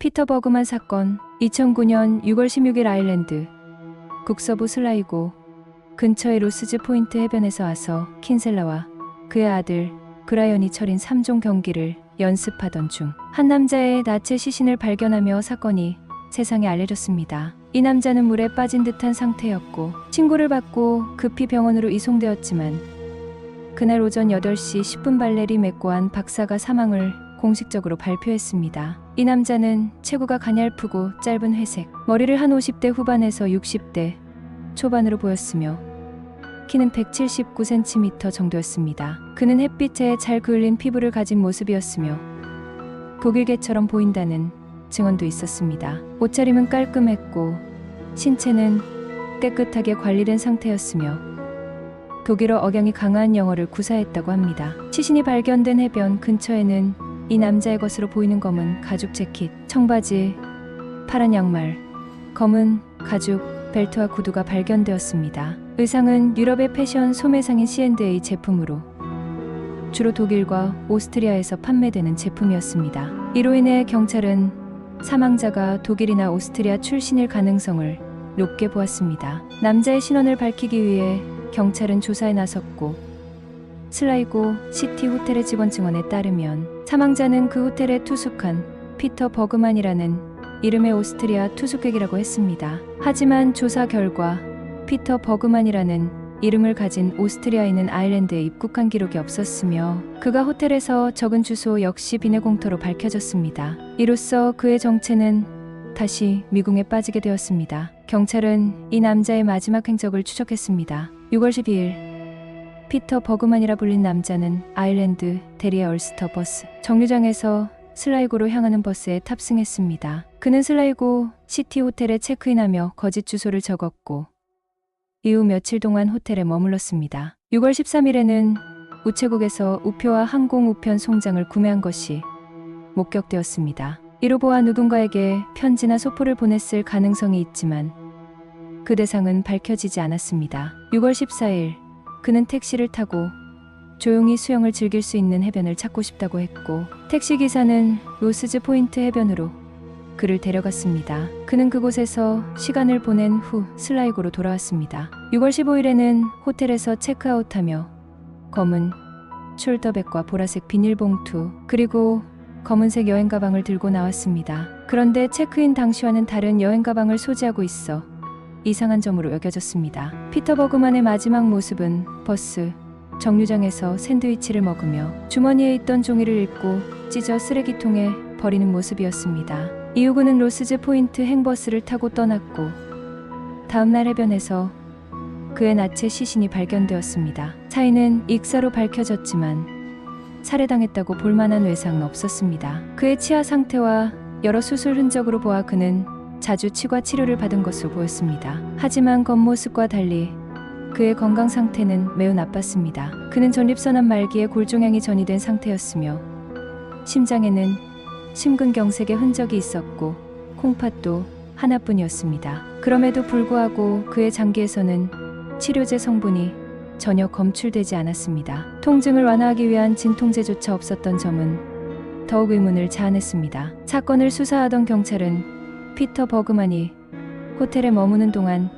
피터 버그만 사건 2009년 6월 16일 아일랜드 국서부 슬라이고 근처의 로스즈 포인트 해변에서 와서 킨셀라와 그의 아들 브라이언이 철인 3종 경기를 연습하던 중 한 남자의 나체 시신을 발견하며 사건이 세상에 알려졌습니다. 이 남자는 물에 빠진 듯한 상태였고 신고를 받고 급히 병원으로 이송되었지만 그날 오전 8시 10분 발레리 맥고한 박사가 사망을 공식적으로 발표했습니다. 이 남자는 체구가 가냘프고 짧은 회색, 머리를 한 50대 후반에서 60대 초반으로 보였으며 키는 179cm 정도였습니다. 그는 햇빛에 잘 그을린 피부를 가진 모습이었으며 독일개처럼 보인다는 증언도 있었습니다. 옷차림은 깔끔했고 신체는 깨끗하게 관리된 상태였으며 독일어 억양이 강한 영어를 구사했다고 합니다. 시신이 발견된 해변 근처에는 이 남자의 것으로 보이는 검은 가죽 재킷, 청바지, 파란 양말, 검은 가죽 벨트와 구두가 발견되었습니다. 의상은 유럽의 패션 소매상인 C&A 제품으로 주로 독일과 오스트리아에서 판매되는 제품이었습니다. 이로 인해 경찰은 사망자가 독일이나 오스트리아 출신일 가능성을 높게 보았습니다. 남자의 신원을 밝히기 위해 경찰은 조사에 나섰고 슬라이고 시티 호텔의 직원 증언에 따르면 사망자는 그 호텔에 투숙한 피터 버그만이라는 이름의 오스트리아 투숙객이라고 했습니다. 하지만 조사 결과 피터 버그만이라는 이름을 가진 오스트리아인은 아일랜드에 입국한 기록이 없었으며 그가 호텔에서 적은 주소 역시 비내 공터로 밝혀졌습니다. 이로써 그의 정체는 다시 미궁에 빠지게 되었습니다. 경찰은 이 남자의 마지막 행적을 추적했습니다. 6월 12일 피터 버그만이라 불린 남자는 아일랜드 대리의 얼스터 버스 정류장에서 슬라이고로 향하는 버스에 탑승했습니다. 그는 슬라이고 시티 호텔에 체크인하며 거짓 주소를 적었고 이후 며칠 동안 호텔에 머물렀습니다. 6월 13일에는 우체국에서 우표와 항공 우편 송장을 구매한 것이 목격되었습니다. 이로 보아 누군가에게 편지나 소포를 보냈을 가능성이 있지만 그 대상은 밝혀지지 않았습니다. 6월 14일 그는 택시를 타고 조용히 수영을 즐길 수 있는 해변을 찾고 싶다고 했고 택시 기사는 로스즈 포인트 해변으로 그를 데려갔습니다. 그는 그곳에서 시간을 보낸 후 슬라이고로 돌아왔습니다. 6월 15일에는 호텔에서 체크아웃하며 검은 숄더백과 보라색 비닐봉투 그리고 검은색 여행 가방을 들고 나왔습니다. 그런데 체크인 당시와는 다른 여행 가방을 소지하고 있어 이상한 점으로 여겨졌습니다. 피터 버그만의 마지막 모습은 버스 정류장에서 샌드위치를 먹으며 주머니에 있던 종이를 읽고 찢어 쓰레기통에 버리는 모습이었습니다. 이후 그는 로스즈 포인트 행버스를 타고 떠났고 다음날 해변에서 그의 나체 시신이 발견되었습니다. 차이는 익사로 밝혀졌지만 살해당했다고 볼만한 외상은 없었습니다. 그의 치아 상태와 여러 수술 흔적으로 보아 그는 자주 치과 치료를 받은 것으로 보였습니다. 하지만 겉모습과 달리 그의 건강 상태는 매우 나빴습니다. 그는 전립선암 말기에 골종양이 전이된 상태였으며 심장에는 심근경색의 흔적이 있었고 콩팥도 하나뿐이었습니다. 그럼에도 불구하고 그의 장기에서는 치료제 성분이 전혀 검출되지 않았습니다. 통증을 완화하기 위한 진통제조차 없었던 점은 더욱 의문을 자아냈습니다. 사건을 수사하던 경찰은 피터 버그만이 호텔에 머무는 동안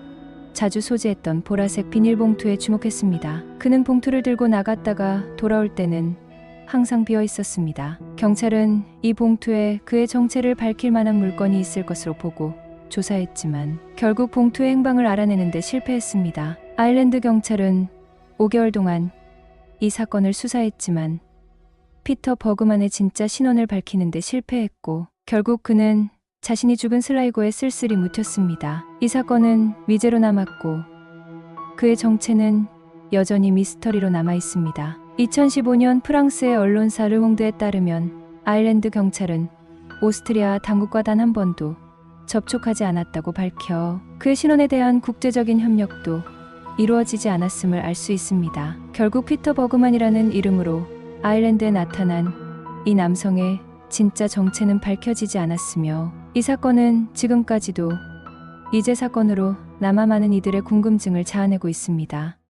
자주 소지했던 보라색 비닐봉투에 주목했습니다. 그는 봉투를 들고 나갔다가 돌아올 때는 항상 비어 있었습니다. 경찰은 이 봉투에 그의 정체를 밝힐 만한 물건이 있을 것으로 보고 조사했지만 결국 봉투의 행방을 알아내는데 실패했습니다. 아일랜드 경찰은 5개월 동안 이 사건을 수사했지만 피터 버그만의 진짜 신원을 밝히는데 실패했고 결국 그는 자신이 죽은 슬라이고에 쓸쓸히 묻혔습니다. 이 사건은 미제로 남았고 그의 정체는 여전히 미스터리로 남아 있습니다. 2015년 프랑스의 언론사 르몽드에 따르면 아일랜드 경찰은 오스트리아 당국과 단 한 번도 접촉하지 않았다고 밝혀 그의 신원에 대한 국제적인 협력도 이루어지지 않았음을 알 수 있습니다. 결국 피터 버그만이라는 이름으로 아일랜드에 나타난 이 남성의 진짜 정체는 밝혀지지 않았으며 이 사건은 지금까지도 이제 사건으로 남아 많은 이들의 궁금증을 자아내고 있습니다.